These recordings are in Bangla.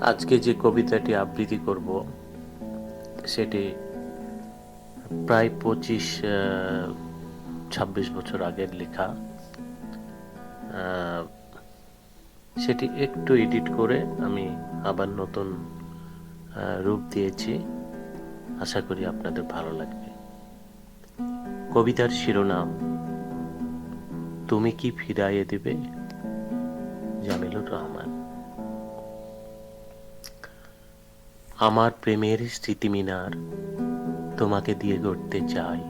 আজকে যে কবিতাটি আবৃত্তি করব, সেটি প্রায় পঁচিশ ছাব্বিশ বছর আগের লেখা। সেটি একটু এডিট করে আমি আবার নতুন রূপ দিয়েছি। আশা করি আপনাদের ভালো লাগবে। কবিতার শিরোনাম, তুমি কি ফিরাইয়ে দেবে? জামিলুর রহমান। আমার প্রেমের স্মৃতিমিনার তোমাকে দিয়ে গড়তে চাই।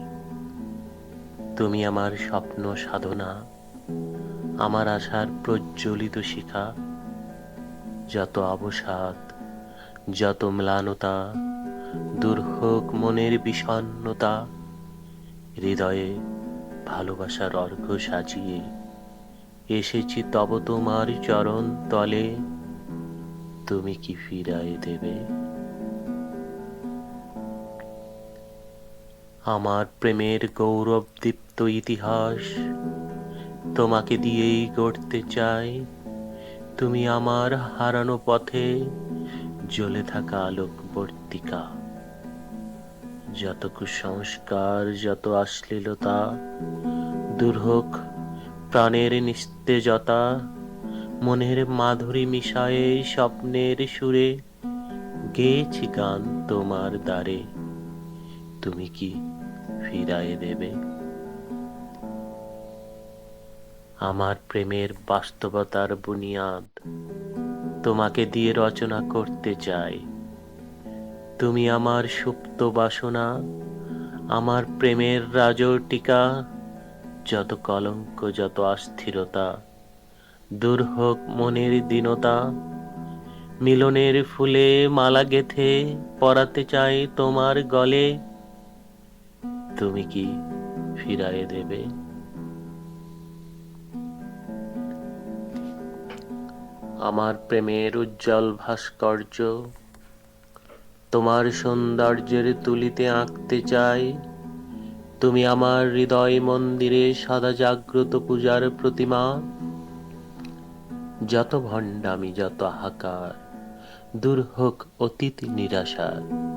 তুমি আমার স্বপ্ন সাধনা, আমার আশার প্রজ্বলিত শিখা। যত অবসাদ, যত ম্লানতা, দূর হোক মনের বিষণ্ণতা হৃদয়ে ভালোবাসার অর্ঘ্য সাজিয়ে এসেছি তব তোমার চরণ তলে। তুমি কি ফিরায়ে দেবে? আমার প্রেমের গৌরবদীপ্ত ইতিহাস। তোমাকে দিয়েই গড়তে চাই। তুমি আমার হারানো পথে জ্বলে থাকা আলোকবর্তিকা। যত কুসংস্কার, যত অশ্লীলতা, দূর হোক প্রাণের নিস্তেজতা, মনের মাধুরী মিশায়ে স্বপ্নের সুরে গেয়েছি গান তোমার দ্বারে। তুমি কি ফিরায়ে দেবে? আমার প্রেমের বাস্তবতার বুনিয়াদ তোমাকে দিয়ে রচনা করতে চাই। তুমি আমার সুপ্ত বাসনা, আমার প্রেমের রাজটিকা, যত কলঙ্ক, যত অস্থিরতা, দূর হোক মনের দীনতা, মিলনের ফুলে মালা গেথে পরাতে চাই তোমার গলে। তুমি কি ফিরায়ে দেবে? আমার প্রেমের উজ্জ্বল ভাস্কর্য তোমার সৌন্দর্যের তুলিতে আঁকতে চাই। তুমি আমার হৃদয় মন্দিরে সদা জাগ্রত পূজার প্রতিমা। যত ভণ্ডামি, যত হাকার দূর হোক অতীত নিরাশার।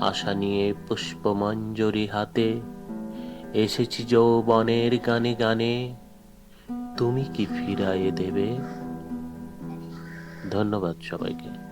আশা নিয়ে পুষ্পমঞ্জরি হাতে। এসেছি যৌবনের গানে গানে। তুমি কি ফিরাইয়ে দেবে? ধন্যবাদ সবাইকে।